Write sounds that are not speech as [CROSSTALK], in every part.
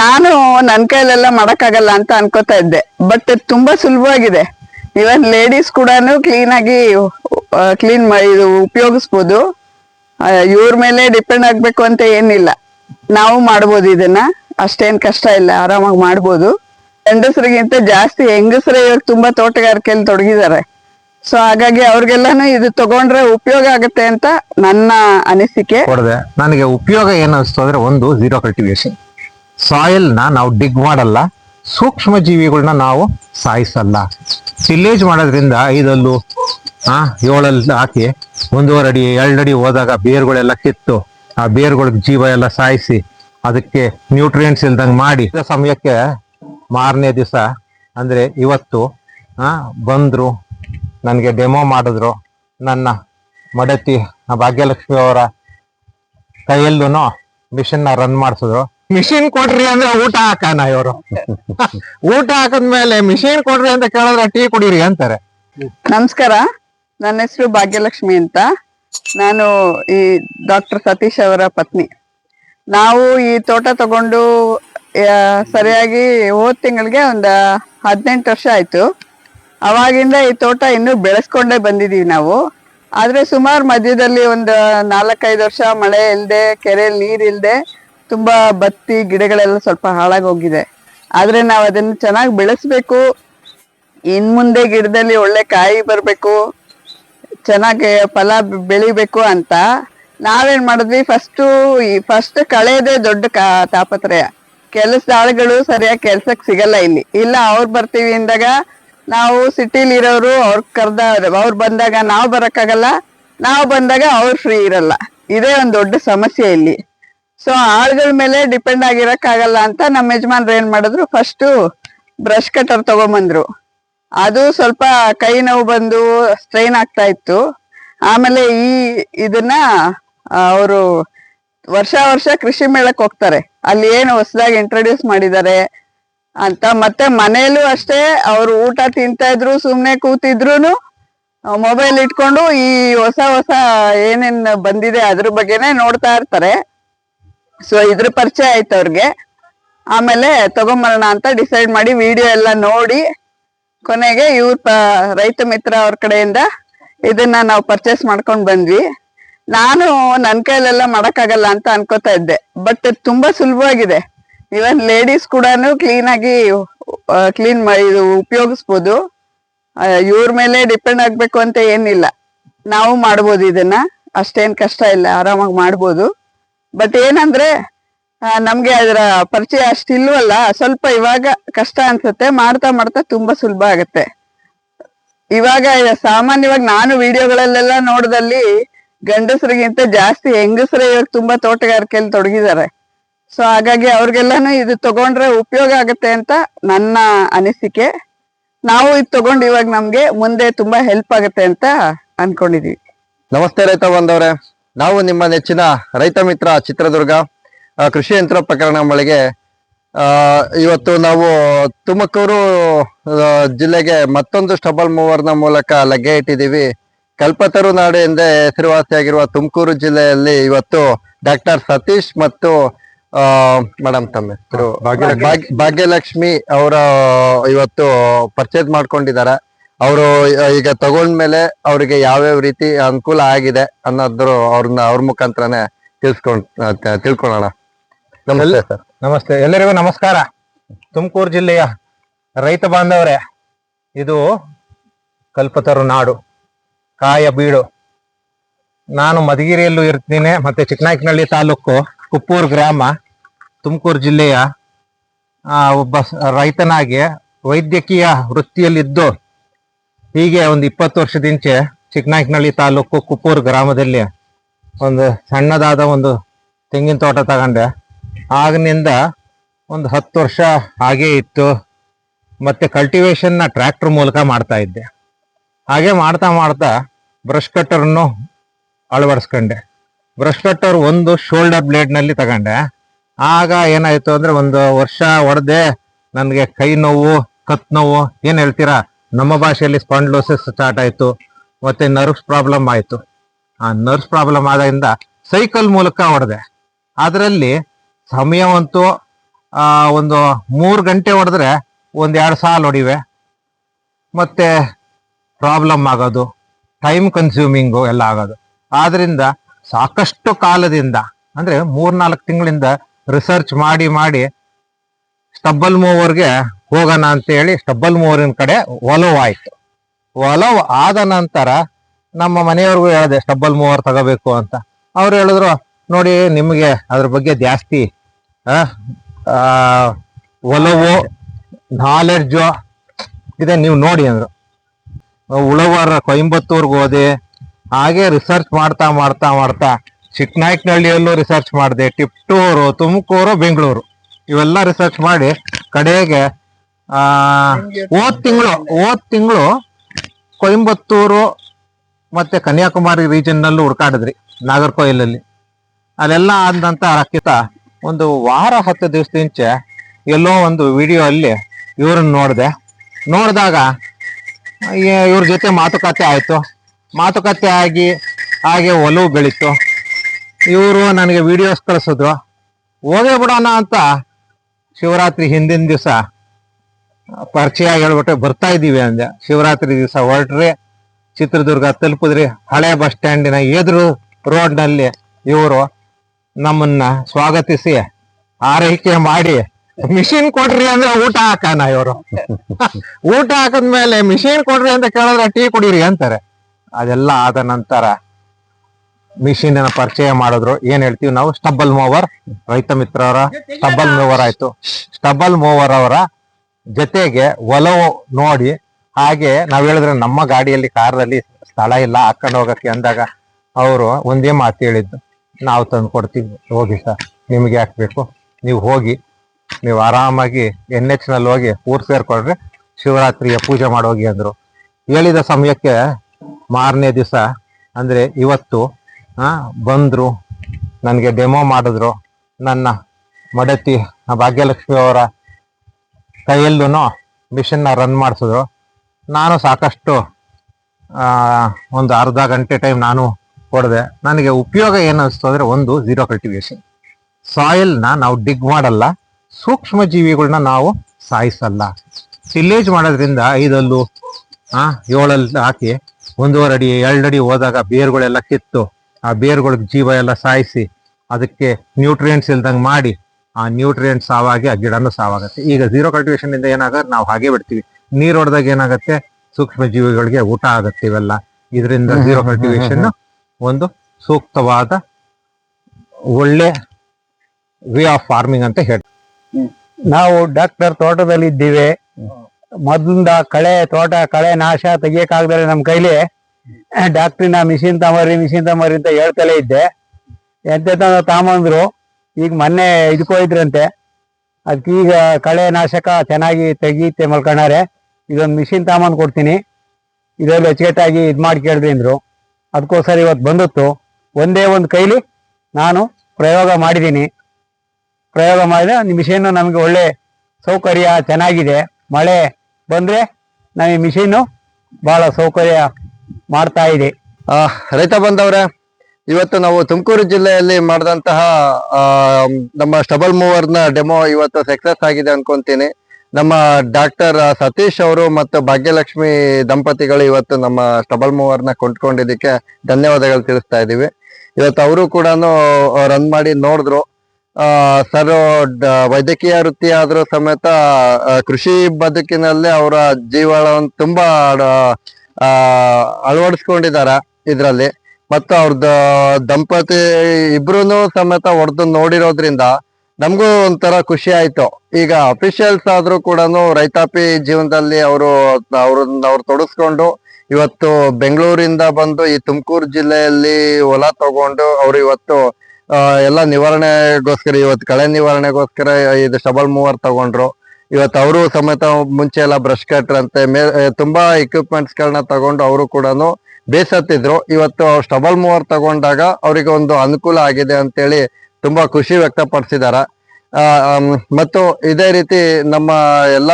ನಾನು ನನ್ ಕೈಲೆಲ್ಲ ಮಾಡಕ್ಕಾಗಲ್ಲ ಅಂತ ಅನ್ಕೋತಾ ಇದ್ದೆ. ಬಟ್ ತುಂಬಾ ಸುಲಭವಾಗಿದೆ. ಇವನ್ ಲೇಡೀಸ್ ಕೂಡ ಕ್ಲೀನ್ ಆಗಿ ಕ್ಲೀನ್ ಇದು ಉಪಯೋಗಿಸ್ಬೋದು. ಇವ್ರ ಮೇಲೆ ಡಿಪೆಂಡ್ ಆಗ್ಬೇಕು ಅಂತ ಏನಿಲ್ಲ. ನಾವು ಮಾಡ್ಬೋದು ಇದನ್ನ. ಅಷ್ಟೇನ್ ಕಷ್ಟ ಇಲ್ಲ. ಆರಾಮಾಗಿ ಮಾಡ್ಬೋದು. ಗಂಡಸರಿಗಿಂತ ಜಾಸ್ತಿ ಹೆಂಗಸರೇ ಇವಾಗ ತುಂಬಾ ತೋಟಗಾರಿಕೆಯಲ್ಲಿ ತೊಡಗಿದ್ದಾರೆ. ಸೊ ಹಾಗಾಗಿ ಅವ್ರಿಗೆಲ್ಲಾನು ಇದು ತಗೊಂಡ್ರೆ ಉಪಯೋಗ ಆಗುತ್ತೆ ಅಂತ ನನ್ನ ಅನಿಸಿಕೆ. ನನಗೆ ಉಪಯೋಗ ಏನು ಅನಿಸ್ತು ಅಂದ್ರೆ ಒಂದು ಜೀರೋ ಕಲ್ಟಿವೇಶನ್ ಸಾಯಿಲ್ನ ನಾವು ಡಿಗ್ ಮಾಡಲ್ಲ, ಸೂಕ್ಷ್ಮ ಜೀವಿಗಳನ್ನ ನಾವು ಸಾಯಿಸಲ್ಲ. ಸಿಲ್ಲೇಜ್ ಮಾಡೋದ್ರಿಂದ ಐದಲ್ಲು, ಆ, ಏಳಲ್ಲಿ ಹಾಕಿ, ಒಂದೂವರೆ ಅಡಿ, ಎರಡು ಅಡಿ ಹೋದಾಗ ಬೇರುಗಳೆಲ್ಲ ಕಿತ್ತು. ಆ ಬೇರುಗಳಿಗೆ ಜೀವ ಎಲ್ಲ ಸಾಯಿಸಿ, ಅದಕ್ಕೆ ನ್ಯೂಟ್ರಿಯೆಂಟ್ಸ್ ಇಲ್ದಂಗೆ ಮಾಡಿ. ಸಮಯಕ್ಕೆ ಮಾರನೇ ದಿವಸ, ಅಂದ್ರೆ ಇವತ್ತು ಬಂದ್ರು, ನನಗೆ ಡೆಮೋ ಮಾಡಿದ್ರು ನನ್ನ ಮಡತಿ ಭಾಗ್ಯಲಕ್ಷ್ಮಿ ಅವರ ಕೈಯಲ್ಲೂ ಮಿಷನ್ನ ರನ್ ಮಾಡಿಸಿದ್ರು. ಮಿಷಿನ್ ಕೊಡ್ರಿ ಅಂದ್ರೆ ಊಟ ಹಾಕಣ ಇವರು. ಊಟ ಹಾಕದ್ಮೇಲೆ ಮಿಷಿನ್ ಕೊಡ್ರಿ ಅಂತ ಕೇಳಿದ್ರೆ ಟೀ ಕುಡೀರಿ ಅಂತಾರೆ. ನಮಸ್ಕಾರ. ನನ್ನ ಹೆಸರು ಭಾಗ್ಯಲಕ್ಷ್ಮಿ ಅಂತ. ನಾನು ಈ ಡಾಕ್ಟರ್ ಸತೀಶ್ ಅವರ ಪತ್ನಿ. ನಾವು ಈ ತೋಟ ತಗೊಂಡು ಸರಿಯಾಗಿ ಹೋದ್ ತಿಂಗಳಿಗೆ ಒಂದು ಹದಿನೆಂಟು ವರ್ಷ ಆಯ್ತು. ಅವಾಗಿಂದ ಈ ತೋಟ ಇನ್ನು ಬೆಳೆಸ್ಕೊಂಡೇ ಬಂದಿದೀವಿ ನಾವು. ಆದ್ರೆ ಸುಮಾರು ಮಧ್ಯದಲ್ಲಿ ಒಂದು ನಾಲ್ಕೈದು ವರ್ಷ ಮಳೆ ಇಲ್ಲದೆ ಕೆರೆಯಲ್ಲಿ ನೀರ್ ಇಲ್ಲದೆ ತುಂಬಾ ಬತ್ತಿ ಗಿಡಗಳೆಲ್ಲ ಸ್ವಲ್ಪ ಹಾಳಾಗಿ ಹೋಗಿದೆ. ಆದ್ರೆ ನಾವು ಅದನ್ನ ಚೆನ್ನಾಗಿ ಬೆಳೆಸ್ಬೇಕು. ಇನ್ ಮುಂದೆ ಗಿಡದಲ್ಲಿ ಒಳ್ಳೆ ಕಾಯಿ ಬರಬೇಕು. ಚೆನ್ನಾಗಿ ಫಲ ಬೆಳಿಬೇಕು ಅಂತ ನಾವೇನ್ ಮಾಡಿದ್ವಿ? ಫಸ್ಟ್ ಈ ಫಸ್ಟ್ ಕಳೆದೇ ದೊಡ್ಡ ಕಾ- ತಾಪತ್ರಯ. ಕೆಲಸದ ಆಳುಗಳು ಸರಿಯಾಗಿ ಕೆಲ್ಸಕ್ ಸಿಗಲ್ಲ ಇಲ್ಲಿ. ಇಲ್ಲ, ಅವ್ರು ಬರ್ತೀವಿ ಅಂದಾಗ ನಾವು ಸಿಟಿಲಿ ಇರೋರು ಅವ್ರ ಕರ್ದ ಅವ್ರು ಬಂದಾಗ ನಾವು ಬರಕ್ಕಾಗಲ್ಲ. ನಾವು ಬಂದಾಗ ಅವ್ರು ಫ್ರೀ ಇರಲ್ಲ. ಇದೇ ಒಂದು ದೊಡ್ಡ ಸಮಸ್ಯೆ ಇಲ್ಲಿ. ಸೊ ಆಳುಗಳ ಮೇಲೆ ಡಿಪೆಂಡ್ ಆಗಿರಕ್ಕಾಗಲ್ಲ ಅಂತ ನಮ್ಮ ಯಜಮಾನ್ರು ಏನ್ ಮಾಡಿದ್ರು? ಫಸ್ಟ್ ಬ್ರಷ್ ಕಟರ್ ತಗೊಂಬಂದ್ರು. ಅದು ಸ್ವಲ್ಪ ಕೈ ನೋವು ಬಂದು ಸ್ಟ್ರೈನ್ ಆಗ್ತಾ ಇತ್ತು. ಆಮೇಲೆ ಈ ಇದನ್ನ ಅವರು ವರ್ಷ ವರ್ಷ ಕೃಷಿ ಮೇಳಕ್ಕೆ ಹೋಗ್ತಾರೆ. ಅಲ್ಲಿ ಏನು ಹೊಸದಾಗಿ ಇಂಟ್ರೊಡ್ಯೂಸ್ ಮಾಡಿದ್ದಾರೆ ಅಂತ. ಮತ್ತೆ ಮನೆಯಲ್ಲೂ ಅಷ್ಟೇ ಅವರು ಊಟ ತಿಂತಾ ಇದ್ರು ಸುಮ್ಮನೆ ಕೂತಿದ್ರು ಮೊಬೈಲ್ ಇಟ್ಕೊಂಡು ಈ ಹೊಸ ಹೊಸ ಏನೇನ್ ಬಂದಿದೆ ಅದ್ರ ಬಗ್ಗೆನೇ ನೋಡ್ತಾ ಇರ್ತಾರೆ. ಸೊ ಇದ್ರ ಪರಿಚಯ ಆಯ್ತು ಅವ್ರಿಗೆ. ಆಮೇಲೆ ತಗೊಂಬರೋಣ ಅಂತ ಡಿಸೈಡ್ ಮಾಡಿ ವಿಡಿಯೋ ಎಲ್ಲ ನೋಡಿ ಕೊನೆಗೆ ಇವ್ರ ರೈತ ಮಿತ್ರ ಅವ್ರ ಕಡೆಯಿಂದ ಇದನ್ನ ನಾವು ಪರ್ಚೇಸ್ ಮಾಡ್ಕೊಂಡ್ ಬಂದ್ವಿ. ನಾನು ನನ್ ಕೈಲೆಲ್ಲ ಮಾಡಕ್ಕಾಗಲ್ಲ ಅಂತ ಅನ್ಕೋತಾ ಇದ್ದೆ. ಬಟ್ ತುಂಬಾ ಸುಲಭವಾಗಿದೆ. ಇವನ್ ಲೇಡೀಸ್ ಕೂಡ ಕ್ಲೀನ್ ಆಗಿ ಕ್ಲೀನ್ ಇದು ಉಪಯೋಗಿಸ್ಬೋದು. ಇವ್ರ ಮೇಲೆ ಡಿಪೆಂಡ್ ಆಗ್ಬೇಕು ಅಂತ ಏನಿಲ್ಲ. ನಾವು ಮಾಡ್ಬೋದು ಇದನ್ನ. ಅಷ್ಟೇನ್ ಕಷ್ಟ ಇಲ್ಲ. ಆರಾಮಾಗಿ ಮಾಡ್ಬೋದು. ಬಟ್ ಏನಂದ್ರೆ ನಮ್ಗೆ ಅದರ ಪರಿಚಯ ಅಷ್ಟಿಲ್ವಲ್ಲ, ಸ್ವಲ್ಪ ಇವಾಗ ಕಷ್ಟ ಅನ್ಸುತ್ತೆ, ಮಾಡ್ತಾ ಮಾಡ್ತಾ ತುಂಬಾ ಸುಲಭ ಆಗತ್ತೆ. ಇವಾಗ ಸಾಮಾನ್ಯವಾಗಿ ನಾನು ವಿಡಿಯೋಗಳಲ್ಲೆಲ್ಲ ನೋಡ್ದಲ್ಲಿ ಗಂಡಸರಿಗಿಂತ ಜಾಸ್ತಿ ಹೆಂಗಸರೇ ಇವಾಗ ತುಂಬಾ ತೋಟಗಾರಿಕೆಯಲ್ಲಿ ತೊಡಗಿದ್ದಾರೆ. ಸೊ ಹಾಗಾಗಿ ಅವ್ರಿಗೆಲ್ಲಾನು ಇದು ತಗೊಂಡ್ರೆ ಉಪಯೋಗ ಆಗತ್ತೆ ಅಂತ ನನ್ನ ಅನಿಸಿಕೆ. ನಾವು ಇದು ತಗೊಂಡು ಇವಾಗ ನಮ್ಗೆ ಮುಂದೆ ತುಂಬಾ ಹೆಲ್ಪ್ ಆಗತ್ತೆ ಅಂತ ಅನ್ಕೊಂಡಿದೀವಿ. ನಮಸ್ತೆ ರೈತ ಬಂದವ್ರೆ. ನಾವು ನಿಮ್ಮ ನೆಚ್ಚಿನ ರೈತ ಮಿತ್ರ ಚಿತ್ರದುರ್ಗ ಕೃಷಿ ಯಂತ್ರೋಪಕರಣ ಮಳಿಗೆ ಆ, ಇವತ್ತು ನಾವು ತುಮಕೂರು ಜಿಲ್ಲೆಗೆ ಮತ್ತೊಂದು ಸ್ಟಬಲ್ ಮೂವರ್ನ ಮೂಲಕ ಲಗ್ಗೆ ಇಟ್ಟಿದ್ದೀವಿ ಕಲ್ಪತರು ನಾಡು ಎಂದೇ ಹೆಸರುವಾಸಿಯಾಗಿರುವ ತುಮಕೂರು ಜಿಲ್ಲೆಯಲ್ಲಿ ಇವತ್ತು ಡಾಕ್ಟರ್ ಸತೀಶ್ ಮತ್ತು ಮೇಡಮ್ ತಮ್ಮ ಹೆಸರು ಭಾಗ್ಯಲಕ್ಷ್ಮಿ. ಭಾಗ್ಯ- ಭಾಗ್ಯಲಕ್ಷ್ಮಿ ಅವರ ಇವತ್ತು ಪರ್ಚೇಸ್ ಮಾಡ್ಕೊಂಡಿದ್ದಾರೆ ಅವರು ಈಗ ತಗೊಂಡ್ಮೇಲೆ ಅವರಿಗೆ ಯಾವ್ಯಾವ ರೀತಿ ಅನುಕೂಲ ಆಗಿದೆ ಅನ್ನೋದ್ರ ಅವ್ರನ್ನ ಅವ್ರ ಮುಖಾಂತರನೇ ತಿಳ್ಸ್ಕೊಂಡ್ ತಿಳ್ಕೊಳ್ಳೋಣ. ನಮಸ್ತೆ ಸರ್. ನಮಸ್ತೆ. ಎಲ್ಲರಿಗೂ ನಮಸ್ಕಾರ. ತುಮಕೂರು ಜಿಲ್ಲೆಯ ರೈತ ಬಾಂಧವರೇ ಇದು ಕಲ್ಪತರು ನಾಡು ಕಾಯ ಬೀಡು. ನಾನು ಮಧುಗಿರಿಯಲ್ಲೂ ಇರ್ತೀನಿ ಮತ್ತೆ ಚಿಕ್ಕನಾಯಕನಹಳ್ಳಿ ತಾಲೂಕು ಕುಪ್ಪೂರು ಗ್ರಾಮ ತುಮಕೂರು ಜಿಲ್ಲೆಯ ಒಬ್ಬ ರೈತನಾಗಿ ವೈದ್ಯಕೀಯ ವೃತ್ತಿಯಲ್ಲಿದ್ದು ಹೀಗೆ ಒಂದು ಇಪ್ಪತ್ತು ವರ್ಷದಿಂಚೆ ಚಿಕ್ಕನಾಯ್ಕನಹಳ್ಳಿ ತಾಲೂಕು ಕುಪ್ಪೂರು ಗ್ರಾಮದಲ್ಲಿ ಒಂದು ಸಣ್ಣದಾದ ಒಂದು ತೆಂಗಿನ ತೋಟ ತಗೊಂಡೆ. ಆಗಿನಿಂದ ಒಂದು ಹತ್ತು ವರ್ಷ ಹಾಗೇ ಇತ್ತು. ಮತ್ತೆ ಕಲ್ಟಿವೇಶನ್ನ ಟ್ರ್ಯಾಕ್ಟರ್ ಮೂಲಕ ಮಾಡ್ತಾ ಇದ್ದೆ. ಹಾಗೆ ಮಾಡ್ತಾ ಮಾಡ್ತಾ ಬ್ರಷ್ ಕಟ್ಟರನ್ನು ಅಳವಡಿಸ್ಕೊಂಡೆ. ಬ್ರಷ್ ಕಟ್ಟರ್ ಒಂದು ಶೋಲ್ಡರ್ ಬ್ಲೇಡ್ನಲ್ಲಿ ತಗೊಂಡೆ. ಆಗ ಏನಾಯ್ತು ಅಂದ್ರೆ ಒಂದು ವರ್ಷ ಹೊಡೆದೆ ನನಗೆ ಕೈ ನೋವು, ಕತ್ ನೋವು, ಏನು ಹೇಳ್ತೀರಾ? ನಮ್ಮ ಭಾಷೆಯಲ್ಲಿ ಸ್ಪಾಂಡ್ಲೋಸಿಸ್ ಸ್ಟಾರ್ಟ್ ಆಯಿತು, ಮತ್ತೆ ನರ್ವ್ಸ್ ಪ್ರಾಬ್ಲಮ್ ಆಯಿತು. ಆ ನರ್ವ್ಸ್ ಪ್ರಾಬ್ಲಮ್ ಆದ್ರಿಂದ ಸೈಕಲ್ ಮೂಲಕ ಹೊಡೆದೆ. ಅದರಲ್ಲಿ ಸಮಯವಂತೂ ಒಂದು ಮೂರು ಗಂಟೆ ಹೊಡೆದ್ರೆ ಒಂದು ಎರಡು ಸಾಲ ಹೊಡಿವೆ. ಮತ್ತೆ ಪ್ರಾಬ್ಲಮ್ ಆಗೋದು ಟೈಮ್ ಕನ್ಸ್ಯೂಮಿಂಗು ಎಲ್ಲ ಆಗೋದು. ಆದ್ರಿಂದ ಸಾಕಷ್ಟು ಕಾಲದಿಂದ, ಅಂದ್ರೆ ಮೂರ್ನಾಲ್ಕು ತಿಂಗಳಿಂದ ರಿಸರ್ಚ್ ಮಾಡಿ ಮಾಡಿ ಸ್ಟಬ್ಬಲ್ ಮೂವರ್ಗೆ ಹೋಗೋಣ ಅಂತ ಹೇಳಿ ಸ್ಟಬ್ಬಲ್ ಮೂವರಿನ ಕಡೆ ಒಲವು ಆಯ್ತು. ಒಲವು ಆದ ನಂತರ ನಮ್ಮ ಮನೆಯವ್ರಿಗೂ ಹೇಳಿದೆ ಸ್ಟಬ್ಬಲ್ ಮೂವರ್ ತಗೋಬೇಕು ಅಂತ. ಅವ್ರು ಹೇಳಿದ್ರು, ನೋಡಿ, ನಿಮಗೆ ಅದ್ರ ಬಗ್ಗೆ ಜಾಸ್ತಿ ಒಲವು ನಾಲೆಡ್ಜು ಇದೆ, ನೀವು ನೋಡಿ ಅಂದ್ರು. ಉಳವರ ಕೊಯಂಬತ್ತೂರ್ಗೆ ಹೋದೆ. ಹಾಗೆ ರಿಸರ್ಚ್ ಮಾಡ್ತಾ ಮಾಡ್ತಾ ಮಾಡ್ತಾ, ಚಿಕ್ಕನಾಯ್ಕನಹಳ್ಳಿಯಲ್ಲೂ ರಿಸರ್ಚ್ ಮಾಡಿದೆ, ಟಿಪ್ಟೂರು, ತುಮಕೂರು, ಬೆಂಗಳೂರು. ಇವೆಲ್ಲ ರಿಸರ್ಚ್ ಮಾಡಿ ಕಡೆಗೆ ಆ, ಹೋದ್ ತಿಂಗಳು ಹೋದ್ ತಿಂಗಳು ಕೊಯಂಬತ್ತೂರು ಮತ್ತೆ ಕನ್ಯಾಕುಮಾರಿ ರೀಜನ್ ನಲ್ಲೂ ಹುಡ್ಕಾಡಿದ್ರಿ, ನಾಗರ್ಕೋಯಿಲಲ್ಲಿ. ಅಲ್ಲೆಲ್ಲ ಆದಂತ ನಂತರ ಕಿತ ಒಂದು ವಾರ, ಹತ್ತು ದಿವಸದಿಂಚೆ ಎಲ್ಲೋ ಒಂದು ವಿಡಿಯೋ ಅಲ್ಲಿ ಇವ್ರನ್ನ ನೋಡಿದೆ. ನೋಡಿದಾಗ ಇವ್ರ ಜೊತೆ ಮಾತುಕತೆ ಆಯ್ತು. ಮಾತುಕತೆ ಆಗಿ, ಹಾಗೆ ಒಲವು ಬೆಳೀತು. ಇವರು ನನಗೆ ವಿಡಿಯೋಸ್ ಕಳಿಸಿದ್ರು. ಹೋಗೇ ಬಿಡೋಣ ಅಂತ ಶಿವರಾತ್ರಿ ಹಿಂದಿನ ದಿವಸ ಪರಿಚಯ ಹೇಳ್ಬಿಟ್ಟು ಬರ್ತಾ ಇದ್ದೀವಿ ಅಂದೆ. ಶಿವರಾತ್ರಿ ದಿವಸ ಹೊರಟ್ರಿ ಚಿತ್ರದುರ್ಗ ತಲುಪಿದ್ರಿ ಹಳೆ ಬಸ್ ಸ್ಟ್ಯಾಂಡಿನ ಎದುರು ರೋಡ್ನಲ್ಲಿ ಇವರು ನಮ್ಮನ್ನ ಸ್ವಾಗತಿಸಿ ಆರೈಕೆ ಮಾಡಿ ಮಿಷಿನ್ ಕೊಡ್ರಿ ಅಂದ್ರೆ ಊಟ ಹಾಕಣ ಇವರು. [LAUGHS] ಊಟ ಹಾಕದ್ಮೇಲೆ ಮಿಷಿನ್ ಕೊಡ್ರಿ ಅಂತ ಕೇಳಿದ್ರೆ ಟೀ ಕುಡೀರಿ ಅಂತಾರೆ. ಅದೆಲ್ಲ ಆದ ನಂತರ ಮಿಷಿನ್ ಪರಿಚಯ ಮಾಡಿದ್ರು. ಏನ್ ಹೇಳ್ತೀವಿ ನಾವು? ಸ್ಟಬಲ್ ಮೂವರ್ ರೈತ ಮಿತ್ರವರ ಸ್ಟಬಲ್ ಮೂವರ್ ಆಯ್ತು. ಸ್ಟಬಲ್ ಮೂವರ್ ಅವರ ಜೊತೆಗೆ ಒಲವು ನೋಡಿ, ಹಾಗೆ ನಾವ್ ಹೇಳಿದ್ರೆ ನಮ್ಮ ಗಾಡಿಯಲ್ಲಿ ಕಾರಲ್ಲಿ ಸ್ಥಳ ಇಲ್ಲ. ಹಾಕೊಂಡು ಹೋಗಕ್ಕೆ ಅಂದಾಗ ಅವರು ಒಂದೇ ಮಾತು ಹೇಳಿದ್ದು. ನಾವು ತಂದು ಕೊಡ್ತೀವಿ. ಹೋಗಿ ಸರ್. ನಿಮ್ಗೆ ಯಾಕೆ ನೀವು ಹೋಗಿ, ನೀವು ಆರಾಮಾಗಿ ಎನ್ ಎಚ್ನಲ್ಲಿ ಹೋಗಿ ಊರ್ ಸೇರ್ಕೊಳ್ರಿ ಶಿವರಾತ್ರಿಯ ಪೂಜೆ ಮಾಡೋಗಿ ಅಂದ್ರು. ಹೇಳಿದ ಸಮಯಕ್ಕೆ ಮಾರನೇ ದಿವಸ, ಅಂದ್ರೆ ಇವತ್ತು ಬಂದ್ರು, ನನಗೆ ಡೆಮೋ ಮಾಡಿದ್ರು ನನ್ನ ಮಡತಿ ಭಾಗ್ಯಲಕ್ಷ್ಮಿ ಅವರ ಕೈಯಲ್ಲೂ ಮಿಷನ್ನ ರನ್ ಮಾಡಿಸಿದ್ರು ನಾನು ಸಾಕಷ್ಟು ಒಂದು ಅರ್ಧ ಗಂಟೆ ಟೈಮ್ ನಾನು ಹೊಡೆದೆ. ನನಗೆ ಉಪಯೋಗ ಏನು ಅನಿಸ್ತು ಅಂದರೆ ಒಂದು ಝೀರೋ ಕಲ್ಟಿವೇಶನ್ ಸಾಯಿಲ್ನ ನಾವು ಡಿಗ್ ಮಾಡಲ್ಲ. ಸೂಕ್ಷ್ಮ ಜೀವಿಗಳನ್ನ ನಾವು ಸಾಯಿಸಲ್ಲ. ಸಿಲ್ಲೇಜ್ ಮಾಡೋದ್ರಿಂದ ಐದಲ್ಲೂ, ಆ ಏಳಲ್ಲಿ ಹಾಕಿ ಒಂದೂವರೆ ಅಡಿ, ಎರಡು ಅಡಿ ಹೋದಾಗ ಬೇರುಗಳೆಲ್ಲ ಕಿತ್ತು. ಆ ಬೇರುಗಳಿಗೆ ಜೀವ ಎಲ್ಲ ಸಾಯಿಸಿ ಅದಕ್ಕೆ ನ್ಯೂಟ್ರಿಯೆಂಟ್ಸ್ ಇಲ್ದಂಗೆ ಮಾಡಿ ಆ ನ್ಯೂಟ್ರಿಯೆಂಟ್ ಸಾವಾಗಿ ಆ ಗಿಡನೂ ಸಾವಾಗತ್ತೆ. ಈಗ ಝೀರೋ ಕಲ್ಟಿವೇಶನ್ ಇಂದ ಏನಾಗುತ್ತೆ? ನಾವು ಹಾಗೆ ಬಿಡ್ತೀವಿ. ನೀರ್ ಹೊಡೆದಾಗ ಏನಾಗುತ್ತೆ? ಸೂಕ್ಷ್ಮ ಜೀವಿಗಳಿಗೆ ಊಟ ಆಗತ್ತೆ ಇವೆಲ್ಲ. ಇದರಿಂದ ಝೀರೋ ಕಲ್ಟಿವೇಶನ್ ಒಂದು ಸೂಕ್ತವಾದ ಒಳ್ಳೆ ವೇ ಆಫ್ ಫಾರ್ಮಿಂಗ್ ಅಂತ ಹೇಳಿ ನಾವು ಡಾಕ್ಟರ್ ತೋಟದಲ್ಲಿ ಇದ್ದೀವಿ ಮೊದಲಿಂದ ಕಳೆ ತೋಟ ಕಳೆ ನಾಶ ತೆಗಿಯಕಾಗ್ದಲ್ಲ ನಮ್ಮ ಕೈಲಿ ಡಾಕ್ಟ್ರಿನ ಮಿಷಿನ್ ತಮರಿ ಮಿಷಿನ್ ತಮರಿ ಅಂತ ಹೇಳ್ತಲೇ ಇದ್ದೆ. ಎಂತ ತಾಂಬಂದ್ರು ಈಗ ಮೊನ್ನೆ ಇದಕ್ಕೋಯ್ದ್ರಂತೆ ಅದಕ್ಕೆ ಈಗ ಕಳೆ ನಾಶಕ ಚೆನ್ನಾಗಿ ತೆಗೀತೆ ಮಲ್ಕಣಾರೆ ಇದೊಂದು ಮಿಷಿನ್ ತಾಮನ್ ಕೊಡ್ತೀನಿ. ಇದರಲ್ಲಿ ಅಚ್ಚುಕಟ್ಟಾಗಿ ಇದು ಮಾಡಿ ಕೇಳಿದ್ರಿ ಅಂದರು. ಅದಕ್ಕೋಸ್ಕರ ಇವತ್ತು ಬಂದಿತ್ತು. ಒಂದೇ ಒಂದು ಕೈಲಿ ನಾನು ಪ್ರಯೋಗ ಮಾಡಿದ್ದೀನಿ. ಪ್ರಯೋಗ ಮಾಡಿದ್ರೆ ಈ ಮಿಷಿನ್ನು ನಮಗೆ ಒಳ್ಳೆ ಸೌಕರ್ಯ ಚೆನ್ನಾಗಿದೆ. ಮಳೆ ಬಂದ್ರೆ ನಮಗೆ ಮಿಷಿನ್ನು ಭಾಳ ಸೌಕರ್ಯ ಮಾಡ್ತಾ ಇದೆ. ರೈತ ಬಂದವ್ರೆ ಇವತ್ತು ನಾವು ತುಮಕೂರು ಜಿಲ್ಲೆಯಲ್ಲಿ ಮಾಡಿದಂತಹ ನಮ್ಮ ಸ್ಟಬಲ್ ಮೂವರ್ನ ಡೆಮೋ ಇವತ್ತು ಸಕ್ಸಸ್ ಆಗಿದೆ ಅನ್ಕೊಂತೀನಿ. ನಮ್ಮ ಡಾಕ್ಟರ್ ಸತೀಶ್ ಅವರು ಮತ್ತು ಭಾಗ್ಯಲಕ್ಷ್ಮಿ ದಂಪತಿಗಳು ಇವತ್ತು ನಮ್ಮ ಸ್ಟಬಲ್ ಮೂವರ್ನ ಕೊಂಡ್ಕೊಂಡಿದ್ದಕ್ಕೆ ಧನ್ಯವಾದಗಳು ತಿಳಿಸ್ತಾ ಇದೀವಿ ಇವತ್ತು ಅವರು ಕೂಡ ರನ್ ಮಾಡಿ ನೋಡಿದ್ರು. ಸರ್ ವೈದ್ಯಕೀಯ ವೃತ್ತಿ ಆದ್ರೂ ಸಮೇತ ಕೃಷಿ ಬದುಕಿನಲ್ಲಿ ಅವರ ಜೀವನವನ್ನು ತುಂಬಾ ಅಳವಡಿಸ್ಕೊಂಡಿದ್ದಾರೆ ಇದ್ರಲ್ಲಿ. ಮತ್ತು ಅವ್ರದ್ದು ದಂಪತಿ ಇಬ್ರು ಸಮೇತ ಹೊಡೆದು ನೋಡಿರೋದ್ರಿಂದ ನಮಗೂ ಒಂಥರ ಖುಷಿ ಆಯ್ತು. ಈಗ ಅಫಿಷಿಯಲ್ಸ್ ಆದ್ರೂ ಕೂಡ ರೈತಾಪಿ ಜೀವನದಲ್ಲಿ ಅವರು ಅವ್ರನ್ನ ಅವ್ರು ತೊಡಸ್ಕೊಂಡು ಇವತ್ತು ಬೆಂಗಳೂರಿಂದ ಬಂದು ಈ ತುಮಕೂರು ಜಿಲ್ಲೆಯಲ್ಲಿ ಹೊಲ ತಗೊಂಡು ಅವ್ರು ಇವತ್ತು ಎಲ್ಲ ನಿವಾರಣೆಗೋಸ್ಕರ ಇವತ್ತು ಕಳೆ ನಿವಾರಣೆಗೋಸ್ಕರ ಇದು ಶಬಲ್ ಮೂವರ್ ತಗೊಂಡ್ರು. ಇವತ್ತು ಅವರು ಸಮೇತ ಮುಂಚೆ ಎಲ್ಲ ಬ್ರಷ್ ಕಟ್ರಂತೆ ಮೇ, ತುಂಬಾ ಎಕ್ವಿಪ್ಮೆಂಟ್ಸ್ ಗಳನ್ನ ತಗೊಂಡು ಅವರು ಕೂಡ ಬೇಸತ್ತಿದ್ರು. ಇವತ್ತು ಸ್ಟಬಲ್ ಮೂವರ್ ತಗೊಂಡಾಗ ಅವರಿಗೆ ಒಂದು ಅನುಕೂಲ ಆಗಿದೆ ಅಂತೇಳಿ ತುಂಬಾ ಖುಷಿ ವ್ಯಕ್ತಪಡಿಸಿದಾರ ಮತ್ತು ಇದೇ ರೀತಿ ನಮ್ಮ ಎಲ್ಲ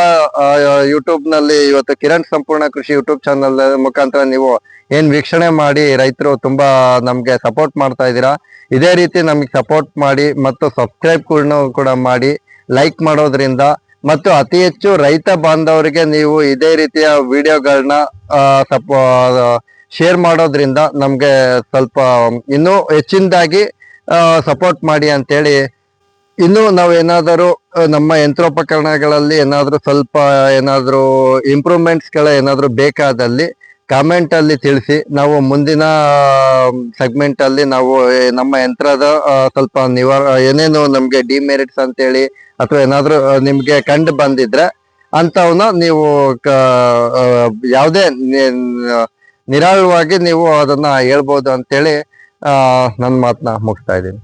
ಯೂಟ್ಯೂಬ್ನಲ್ಲಿ ಇವತ್ತು ಕಿರಣ್ ಸಂಪೂರ್ಣ ಕೃಷಿ ಯೂಟ್ಯೂಬ್ ಚಾನಲ್ ಮುಖಾಂತರ ನೀವು ಏನ್ ವೀಕ್ಷಣೆ ಮಾಡಿ ರೈತರು ತುಂಬಾ ನಮ್ಗೆ ಸಪೋರ್ಟ್ ಮಾಡ್ತಾ ಇದ್ದೀರಾ, ಇದೇ ರೀತಿ ನಮಗೆ ಸಪೋರ್ಟ್ ಮಾಡಿ ಮತ್ತು ಸಬ್ಸ್ಕ್ರೈಬ್ ಕೂಡ ಮಾಡಿ ಲೈಕ್ ಮಾಡೋದ್ರಿಂದ ಮತ್ತು ಅತಿ ಹೆಚ್ಚು ರೈತ ಬಾಂಧವರಿಗೆ ನೀವು ಇದೇ ರೀತಿಯ ವಿಡಿಯೋಗಳನ್ನ ಸ್ವಲ್ಪ ಶೇರ್ ಮಾಡೋದ್ರಿಂದ ನಮಗೆ ಸ್ವಲ್ಪ ಇನ್ನೂ ಹೆಚ್ಚಿನದಾಗಿ ಸಪೋರ್ಟ್ ಮಾಡಿ ಅಂತೇಳಿ, ಇನ್ನು ನಾವು ಏನಾದರೂ ನಮ್ಮ ಯಂತ್ರೋಪಕರಣಗಳಲ್ಲಿ ಏನಾದರೂ ಸ್ವಲ್ಪ ಏನಾದರೂ ಇಂಪ್ರೂವ್ಮೆಂಟ್ಸ್ಗಳ ಏನಾದರೂ ಬೇಕಾದಲ್ಲಿ ಕಾಮೆಂಟ್ ಅಲ್ಲಿ ತಿಳಿಸಿ, ನಾವು ಮುಂದಿನ ಸೆಗ್ಮೆಂಟ್ ಅಲ್ಲಿ ನಾವು ನಮ್ಮ ಯಂತ್ರದ ಸ್ವಲ್ಪ ನಿವಾರ ಏನೇನು ನಮಗೆ ಡಿಮೆರಿಟ್ಸ್ ಅಂತೇಳಿ ಅಥವಾ ಏನಾದರೂ ನಿಮಗೆ ಕಂಡು ಬಂದಿದ್ರೆ ಅಂತವನ್ನ ನೀವು ಯಾವುದೇ ನಿರಾಳವಾಗಿ ನೀವು ಅದನ್ನ ಹೇಳ್ಬೋದು ಅಂತೇಳಿ ಆ ನನ್ನ ಮಾತನ್ನ ಮುಗಿಸ್ತಾ ಇದ್ದೀನಿ.